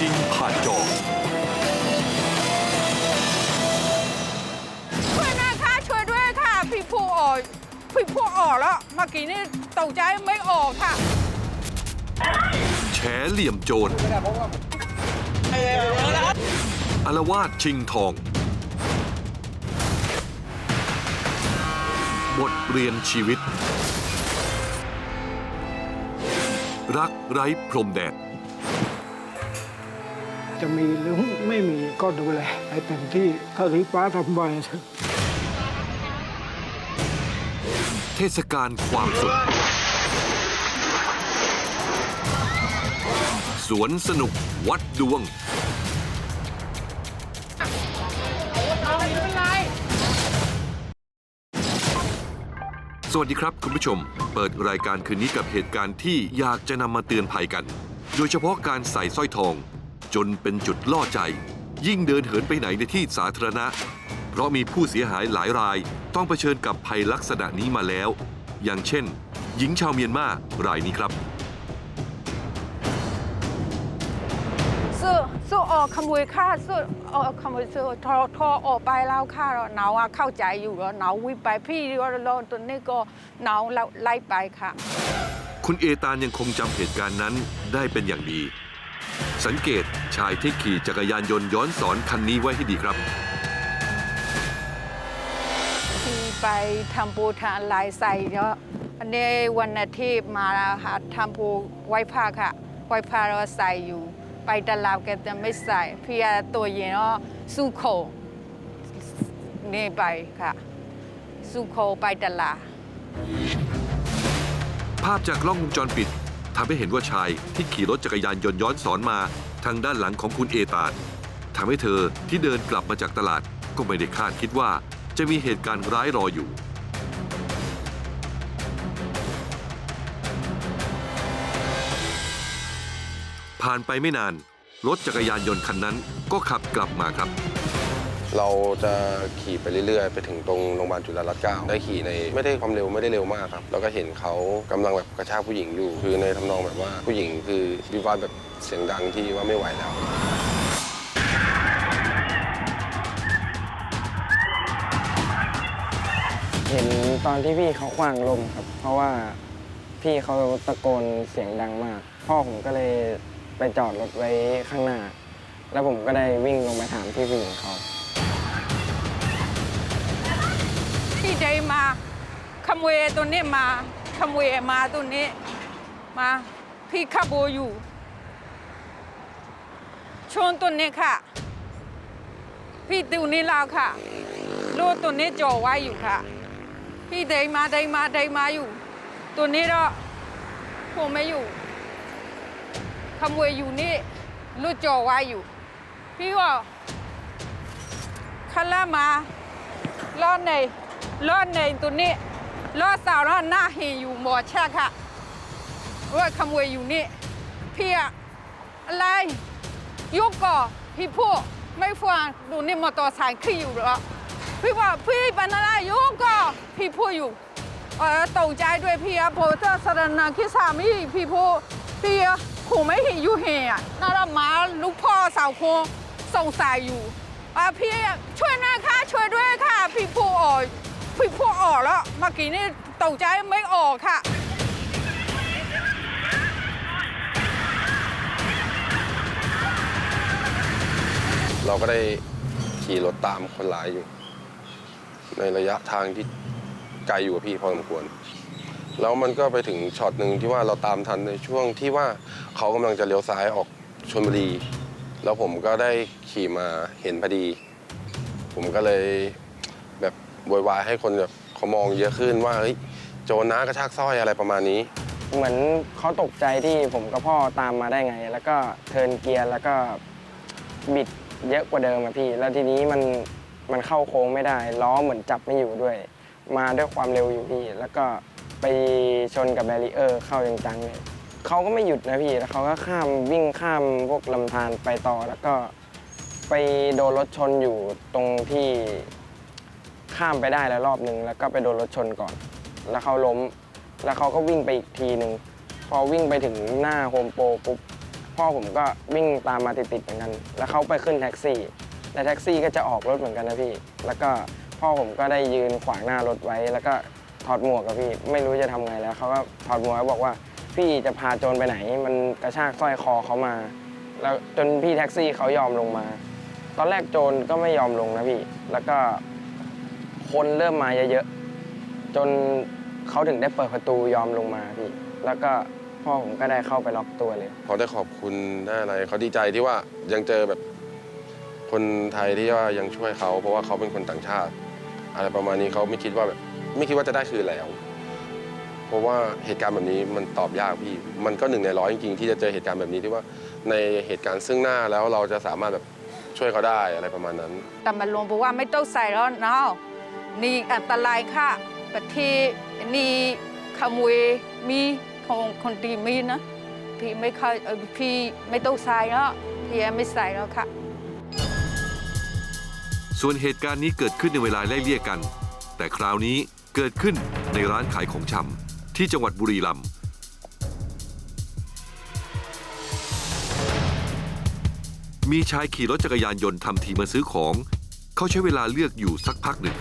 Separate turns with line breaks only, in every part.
จริงผ่านจอ
ช่วยนะคะช่วยด้วยค่ะ พี่ผู้ออกพี่ผู้ออกแล้วเมื่อกี้นี่ตกใจไม่ออกค่ะ
แฉเหลี่ยมโจรอารวาสชิงทอง บทเรียนชีวิต รักไร้พรมแดน
จะมีหรือไม่มีก็ดูแลให้เต็มที่เท่าที่ฟ้าทำไว้เถอะ
เทศกาลความสุข สวนสนุกวัดดวง สวัสดีครับคุณผู้ชม เปิดรายการคืนนี้กับเหตุการณ์ที่อยากจะนำมาเตือนภัยกัน โดยเฉพาะการใส่สร้อยทอง จนเป็นจุดล่อใจ ยิ่งเดินเหินไปไหนในที่สาธารณะ เพราะมีผู้เสียหายหลายรายต้องเผชิญกับภัยลักษณะนี้มาแล้ว อย่างเช่น หญิงชาวเมียนมารายนี้ครับ
สู้สู้ออกขโมยค่าสู้ออกขโมยสู้ทอทอออกไปแล้วค่าหนาวอะเข้าใจอยู่แล้วหนาววิ่งไปพี่ก็รอตัวนี้ก็หนาวแล้วไล่ไปค่ะ
คุณเอตานยังคงจำเหตุการณ์นั้นได้เป็นอย่างดี สังเกตชายที่ขี่จักรยานยนต์ย้อนสอนคันนี้ไว้ให้ดีครับ
ที่ไปทำปูทานลายใส่เนาะอันนี้วันอาทิตย์มาหาทำปูไหว้พระค่ะไหว้พระเราใส่อยู่ ไปตลาดแกจะไม่ใส่พี่ตัวเย็นก็สู้โคนี่ไปค่ะสู้โคไปตลาด
ภาพจากกล้องวงจรปิด ทำให้เห็นว่าชายที่ขี่รถจักรยานยนต์ย้อนสอนมาทางด้านหลังของคุณเอตานทำให้เธอที่เดินกลับมาจากตลาดก็ไม่ได้คาดคิดว่าจะมีเหตุการณ์ร้ายรออยู่ ผ่านไปไม่นาน รถจักรยานยนต์คันนั้นก็ขับกลับมาครับ
เราจะขี่ไปเรื่อยๆ ไปถึงตรงโรงพยาบาลจุฬารัตน์เก้าได้ขี่ในไม่ได้ความเร็วไม่ได้เร็วมากครับแล้วก็เห็นเขากำลังแบบกระชากผู้หญิงอยู่ คือในทำนองแบบว่าผู้หญิงคือวิวาทแบบเสียงดังที่ว่าไม่ไหวแล้ว
เห็นตอนที่พี่เขาขว้างลมครับ เพราะว่าพี่เขาตะโกนเสียงดังมาก พ่อผมก็เลยไปจอดรถไว้ข้างหน้า แล้วผมก็ได้วิ่งลงไปถามพี่ผู้หญิงเขา
พี่ใจมาขโมยตัวนี้มาขโมยมาตัวนี้ มาพี่ขับโบอยู่ชนตัวนี้ค่ะ พี่ตัวนี้ล้วค่ะรถตัวนี้จ่อไว้อยู่ค่ะ พี่เดินมาเดินมาเดินมาอยู่ ตัวนี้ก็ผมไม่อยู่ขโมยอยู่นี่รถจอไว้อยู่ พี่ว่าคันละมารอดใน รอดในตัวนี้รอดสาวรอดหน้าเห็นอยู่หมอแช่ค่ะว่าขโมยอยู่นี่พี่อะไรยุกก่อพี่พูดไม่ฟังดูนี่มอเตอร์ไซค์ขี่อยู่หรอพี่ว่าพี่เป็นอะไรยุกก่อพี่พูดอยู่เออตกใจด้วยพี่อะผมจะสรณาคิดสามีพี่พูดพี่อะคงไม่เห็นอยู่เห็นอะน่าจะมาลูกพ่อสาวโคสงสัยอยู่อะพี่ช่วยนะคะช่วยด้วยค่ะ พี่ผู้ออกแล้ว เมื่อกี้นี่ตกใจไม่ออกค่ะ
เราก็ได้ขี่รถตามคนร้ายอยู่ ในระยะทางที่ไกลอยู่กับพี่พอสมควร แล้วมันก็ไปถึงช็อตหนึ่งที่ว่าเราตามทันในช่วงที่ว่าเขากำลังจะเลี้ยวซ้ายออกชนบุรี แล้วผมก็ได้ขี่มาเห็นพอดี ผมก็เลย โวยวายให้คนแบบเขามองเยอะขึ้นว่าเฮ้ยโจรนะกระชากสร้อยอะไรประมาณนี้
เหมือนเขาตกใจที่ผมกับพ่อตามมาได้ไง แล้วก็เทิร์นเกียร์แล้วก็บิดเยอะกว่าเดิมอะพี่ แล้วทีนี้มันมันเข้าโค้งไม่ได้ ล้อเหมือนจับไม่อยู่ด้วย มาด้วยความเร็วอยู่พี่ แล้วก็ไปชนกับแบรีเออร์เข้าจังๆเลยเขาก็ไม่หยุดนะพี่ แล้วเขาก็ข้ามวิ่งข้ามพวกลำธารไปต่อ แล้วก็ไปโดนรถชนอยู่ตรงที่ ข้ามไปได้แล้วรอบหนึ่งแล้วก็ไปโดนรถชนก่อน แล้วเขาล้ม แล้วเขาก็วิ่งไปอีกทีหนึ่งพอวิ่งไปถึงหน้าโฮมโปรปุ๊บพ่อผมก็วิ่งตามมาติดๆเหมือนกัน แล้วเขาไปขึ้นแท็กซี่ แล้วแท็กซี่ก็จะออกรถเหมือนกันนะพี่ แล้วก็พ่อผมก็ได้ยืนขวางหน้ารถไว้ แล้วก็ถอดหมวกกับพี่ ไม่รู้จะทำไงแล้วเขาก็ถอดหมวกแล้วบอกว่า พี่จะพาโจรไปไหน มันกระชากสร้อยคอเขามา แล้วจนพี่แท็กซี่เขายอมลงมา ตอนแรกโจรก็ไม่ยอมลงนะพี่ แล้วก็ คนเริ่มมาเยอะๆจนเขาถึงได้เปิดประตูยอมลงมาพี่แล้วก็พ่อผมก็ได้เข้าไปล็อกตัวเลย
เขาได้ขอบคุณได้อะไรเขาดีใจที่ว่ายังเจอแบบ คนไทยที่ว่ายังช่วยเขา เพราะว่าเขาเป็นคนต่างชาติ อะไรประมาณนี้เขาไม่คิดว่าแบบ ไม่คิดว่าจะได้คืนแล้ว เพราะว่าเหตุการณ์แบบนี้มันตอบยากพี่ มันก็หนึ่งในร้อยจริงๆที่จะเจอเหตุการณ์แบบนี้ที่ว่า ในเหตุการณ์ซึ่งหน้าแล้วเราจะสามารถแบบช่วยเขาได้อะไรประมาณนั้น
แต่มันลงบอกว่าไม่ต้องใส่แล้วเนาะ นี่อันตรายค่ะประเทศนี่ขโมยมีของคนตีมีนะพี่ไม่คยเอ่อพี่ไม่ต้องใส่แล้วพี่ไม่ใส่แล้วค่ะ
ส่วนเหตุการณ์นี้เกิดขึ้นในเวลาไล่เลี่ยกัน แต่คราวนี้เกิดขึ้นในร้านขายของชำที่จังหวัดบุรีรัมย์มีชายขี่รถจักรยานยนต์ทำทีมาซื้อของ เขาใช้เวลาเลือกอยู่สักพักหนึ่ง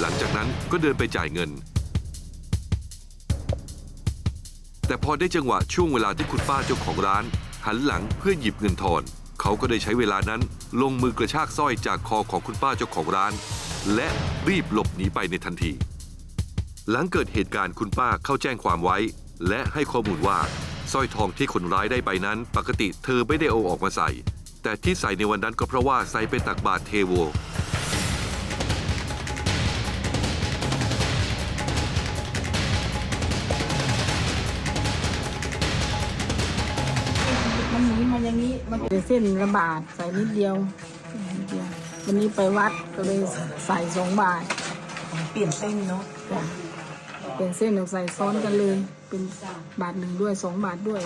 หลังจากนั้นก็เดินไปจ่ายเงิน แต่พอได้จังหวะช่วงเวลาที่คุณป้าเจ้าของร้าน หันหลังเพื่อหยิบเงินทอน เขาก็ได้ใช้เวลานั้น ลงมือกระชากสร้อยจากคอของคุณป้าเจ้าของร้าน และรีบหลบหนีไปในทันที หลังเกิดเหตุการณ์คุณป้าเข้าแจ้งความไว้ และให้ข้อมูลว่าสร้อยทองที่คนร้ายได้ไปนั้น ปกติเธอไม่ได้เอาออกมาใส่ แต่ที่ใส่ในวันนั้นก็เพราะว่าใส่ไปตักบาตรเทโว
เป็นเส้นละบาทใส่นิดเดียวนิดเดียว วันนี้ไปวัดก็เลยใส่สองบาท
เปลี่ยนเส้นเนาะ
จ้ะเป็นเส้นเอาใส่ซ้อนกันเลย เป็นบาทหนึ่งด้วยสองบาทด้วย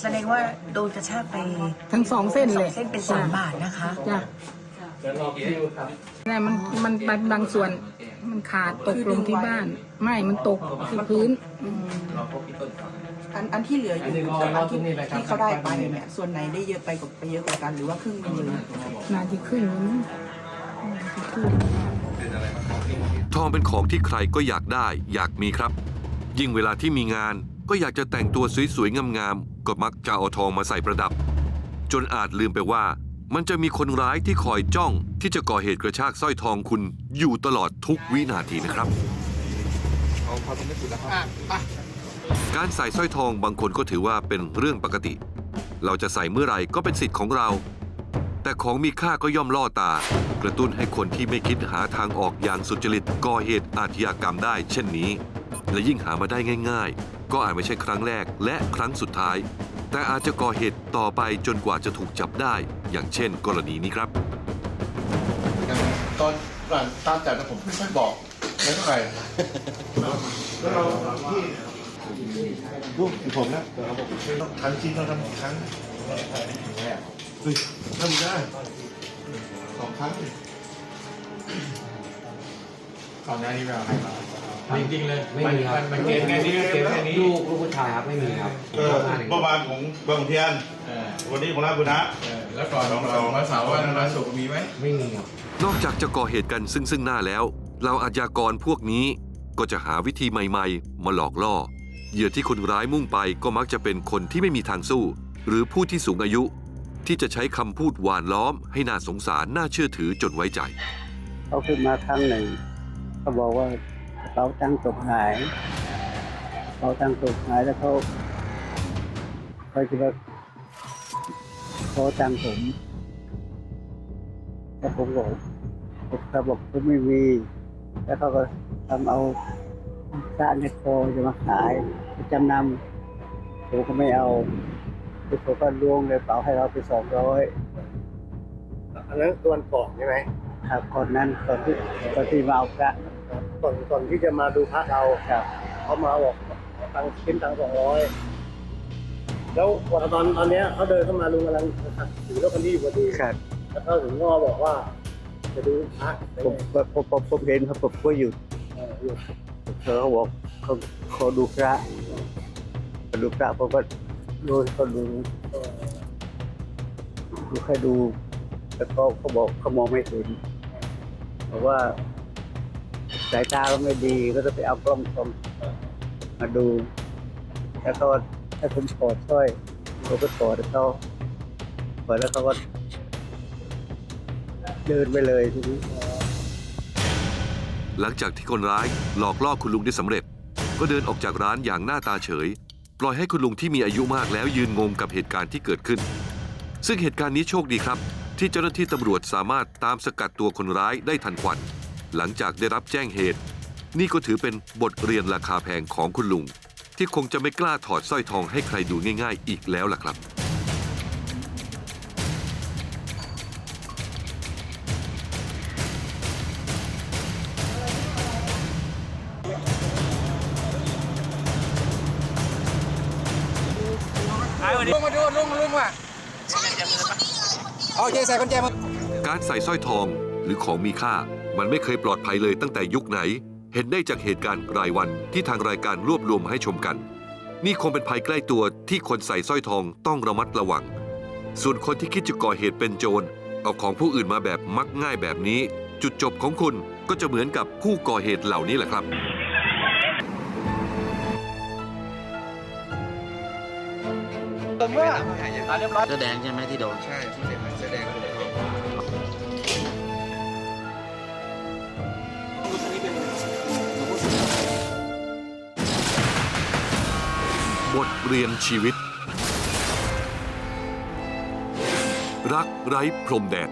แสดงว่าโดนกระชากไป
ทั้งสองเส้น
ส
เล
อง
ย
เส้นเป็นสองบาทนะคะ
จ้ะนี่มันมันไปบางส่วนมันขาดตกลงที่บ้าน ไม่มันตกที่พื้น
อันอันที่เหลืออยู่อันที่ที่เขาได้ไปเนี่ยส่วนไหนได้เยอะไปกว่าไปเยอะกว่ากันหรือว่าครึ่งหนึงเลย
นาทีครึ่งนึงนาทีครึ่ง
ทองเป็นของที่ใครก็อยากได้ อยากมีครับ ยิ่งเวลาที่มีงานก็อยากจะแต่งตัวสวยๆงามๆก็มักจะเอาทองมาใส่ประดับ จนอาจลืมไปว่า มันจะมีคนร้ายที่คอยจ้อง ที่จะก่อเหตุกระชากสร้อยทองคุณอยู่ตลอดทุกวินาทีนะครับ การใส่สร้อยทองบางคนก็ถือว่าเป็นเรื่องปกติ เราจะใส่เมื่อไหร่ก็เป็นสิทธิ์ของเรา แต่ของมีค่าก็ย่อมล่อตา กระตุ้นให้คนที่ไม่คิดหาทางออกอย่างสุจริตก่อเหตุอาชญากรรมได้ เช่นนี้ และยิ่งหามาได้ง่าย ๆ ก็อาจไม่ใช่ครั้งแรกและครั้งสุดท้าย แต่อาจจะก่อเหตุต่อไปจนกว่าจะถูกจับได้ อย่างเช่น กรณีนี้ครับ
ตอนก่อนตามจับนะผมไม่ค่อยบอกไม่เท่าไหร่แล้วเราที่ รูปผมนะครั้งจริงเราทำกี่ครั้งเฮ้ยทำได้สองครั้ง
ก่อนหน้านี้ไม่เอาใครมา จริงๆเลย
ไม่มีครับ
มันเกมแค่นี้เกมแค่นี้
ลูกลูกผู้ชายครับไม่มีครับ
เออเมื่อวานของบางขุนเทียน
เออ
วันนี้ของราชบุรณะ
เออแล้วก่อนสองสองวันเสาร์วันวันศุกร์มีไหม
ไม่มีครับ
นอกจากจะก่อเหตุกันซึ่งซึ่งหน้าแล้ว เราอาชญากรพวกนี้ก็จะหาวิธีใหม่ ๆ มาหลอกล่อ เหยื่อที่คนร้ายมุ่งไปก็มักจะเป็นคนที่ไม่มีทางสู้ หรือผู้ที่สูงอายุ ที่จะใช้คำพูดหวานล้อม ให้น่าสงสารน่าเชื่อถือจนไว้ใจ
เขาขึ้นมาครั้งหนึ่งเขาบอกว่ากระเป๋าตังค์ตกหายกระเป๋าตังค์ตกหายแล้วเขาเขาคิดว่าเขอตังค์ผมแล้วผมบอกเขาบอกผมไม่มี แล้วเขาก็ทำเอา สร้างในคอจะมาขายไปจำนำผมก็ไม่เอาคือผมก็ลวงเลยเป๋าให้เราไปสองร้อย
อันนั้นตัวันก่อนใช่ไหม
ครับก่อนนั้นก่อนที่ก่อนที่มาเอาพระ
ก่อนก่อนที่จะมาดูพระเรา
ครับ
เขามาบอกตังค์ชิ้นตังสองร้อยแล้วตอนตอนเนี้ยเขาเดินเข้ามาลุงกำลังถือรถคันนี้อยู่พอดี
ครับ
แล้วเขาถึงงอบอกว่า จะดูพระ
ผมผมผมผมเห็นเขาผมก็หยุด
เอออยู่
เธอเขาบอกเขาเขาดูพระเขาดูพระผมก็ดูเขาดูดูแค่ดูแล้วก็เขาบอกเขามองไม่เห็นบอกว่า สายตาเราไม่ดีก็จะไปเอากล้องส่องมาดู แล้วก็ให้ผมถอดสร้อยผมก็ถอดให้เขาถอดแล้วเขาก็เดินไปเลยทีนี้
หลังจากที่คนร้ายหลอกล่อคุณลุงได้สำเร็จ ก็เดินออกจากร้านอย่างหน้าตาเฉย ปล่อยให้คุณลุงที่มีอายุมากแล้วยืนงงกับเหตุการณ์ที่เกิดขึ้น ซึ่งเหตุการณ์นี้โชคดีครับ ที่เจ้าหน้าที่ตำรวจสามารถตามสกัดตัวคนร้ายได้ทันควัน หลังจากได้รับแจ้งเหตุ นี่ก็ถือเป็นบทเรียนราคาแพงของคุณลุง ที่คงจะไม่กล้าถอดสร้อยทองให้ใครดูง่าย ๆ อีกแล้วล่ะครับ
ลุงมาดูลุงลุงว่ะโอเคใส่กุญแจมือ
การใส่สร้อยทองหรือของมีค่า มันไม่เคยปลอดภัยเลยตั้งแต่ยุคไหน เห็นได้จากเหตุการณ์รายวันที่ทางรายการรวบรวมมาให้ชมกัน นี่คงเป็นภัยใกล้ตัวที่คนใส่สร้อยทองต้องระมัดระวัง ส่วนคนที่คิดจะก่อเหตุเป็นโจร เอาของผู้อื่นมาแบบมักง่ายแบบนี้ จุดจบของคุณก็จะเหมือนกับผู้ก่อเหตุเหล่านี้แหละครับ
ผมว่า
เสื้อแดงใช่ไหมที่โดน
ใช่ที่เสร็จเสื้อแดง
บทเรียนชีวิต รักไร้พรมแดน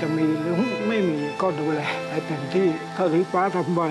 จะมีหรือไม่มีก็ดูแลให้เต็มที่เท่าที่ฟ้าทำไว้